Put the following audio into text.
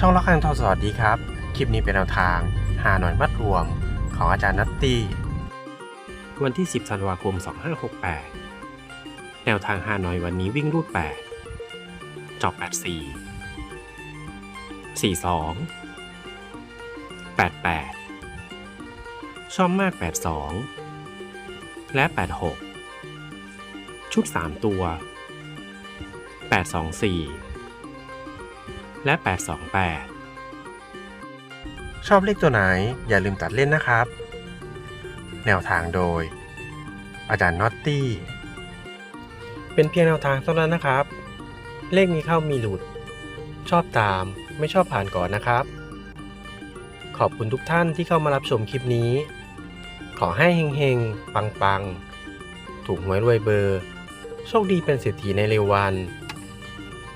ช่องละครังทอสวัสดีครับ คลิปนี้เป็นแนวทางหาหน่อยมัดรวมของอาจารย์นัตตี้ วันที่ 10ธันวาคม 2568 แนวทางหาหน่อยวันนี้วิ่งรูด 8 จอบ 84 42 88ชอบมาก 82 และ 86 ชุด 3 ตัว 824 และ 828 ชอบเลขตัวไหนอย่าลืมตัดเล่นนะครับ แนวทางโดย อาจารย์น็อตตี้ เป็นเพียงแนวทางเท่านั้นนะครับ เลขมีเข้ามีหลุด ชอบตามไม่ชอบผ่านก่อนนะครับ ขอบคุณทุกท่านที่เข้ามารับชมคลิปนี้ ขอให้เฮงๆ ปังๆ ถูกหวยรวยเบอร์ โชคดีเป็นเศรษฐีในเร็ววัน